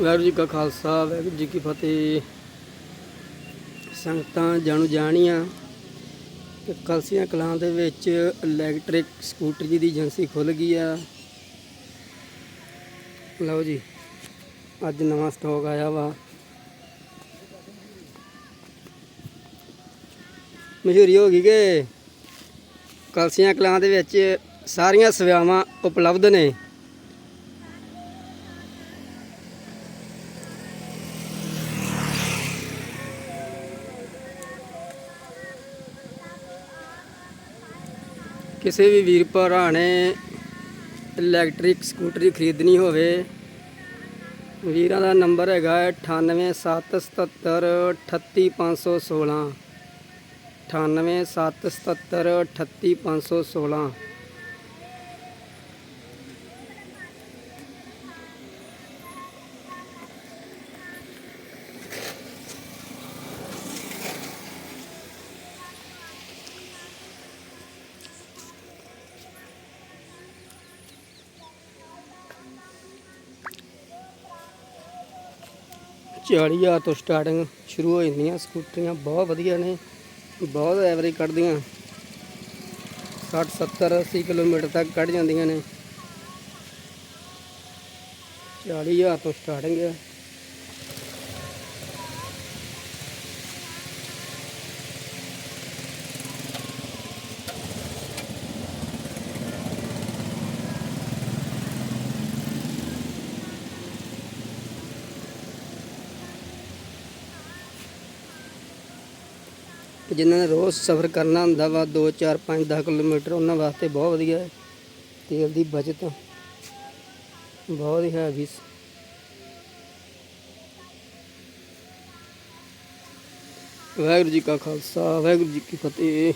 ਵਾਹਿਗੁਰੂ ਜੀ ਕਾ ਖਾਲਸਾ, ਵਾਹਿਗੁਰੂ ਜੀ ਕੀ ਫਤਿਹ। ਸੰਗਤਾਂ ਜਾਣੂ ਜਾਣੀਆਂ ਕਲਸੀਆਂ ਕਲਾਂ ਦੇ ਵਿੱਚ ਇਲੈਕਟ੍ਰਿਕ ਸਕੂਟਰ ਜੀ ਦੀ ਏਜੰਸੀ ਖੁੱਲ ਗਈ ਆ। ਲਓ ਜੀ, ਅੱਜ ਨਵਾਂ ਸਟਾਕ ਆਇਆ ਵਾ। ਮਸ਼ਹੂਰੀ ਹੋ ਗਈ ਕਿ ਕਲਸੀਆਂ ਕਲਾਂ ਦੇ ਵਿੱਚ ਸਾਰੀਆਂ ਸੇਵਾਵਾਂ ਉਪਲਬਧ ਨੇ। ਕਿਸੇ ਵੀ ਵੀਰ ਭਰਾ ਨੇ ਇਲੈਕਟ੍ਰਿਕ ਸਕੂਟਰੀ ਖਰੀਦਣੀ ਹੋਵੇ, ਵੀਰਾਂ ਦਾ ਨੰਬਰ ਹੈਗਾ ਹੈ 98777 38516 98777 38516 ਚਾਲੀ ਹਜ਼ਾਰ ਤੋਂ ਸਟਾਰਟਿੰਗ ਸ਼ੁਰੂ ਹੋ ਜਾਂਦੀਆਂ, ਸਕੂਟਰੀਆਂ ਬਹੁਤ ਵਧੀਆ ਨੇ, ਬਹੁਤ ਐਵਰੇਜ ਕੱਢਦੀਆਂ। 60 70 80 ਕਿਲੋਮੀਟਰ ਤੱਕ ਕੱਢ ਜਾਂਦੀਆਂ ਨੇ। 40000 ਤੋਂ ਸਟਾਰਟਿੰਗ ਹੈ। ਤੇ ਜਿਨ੍ਹਾਂ ਨੇ ਰੋਜ਼ ਸਫ਼ਰ ਕਰਨਾ ਹੁੰਦਾ ਵਾ 2 4 5 10 ਕਿਲੋਮੀਟਰ, ਉਹਨਾਂ ਵਾਸਤੇ ਬਹੁਤ ਵਧੀਆ ਹੈ। ਤੇਲ ਦੀ ਬਚਤ ਬਹੁਤ ਹੀ ਹੈਵੀ ਵਾਹਿਗੁਰੂ ਜੀ ਕਾ ਖਾਲਸਾ, ਵਾਹਿਗੁਰੂ ਜੀ ਕੀ ਫਤਿਹ।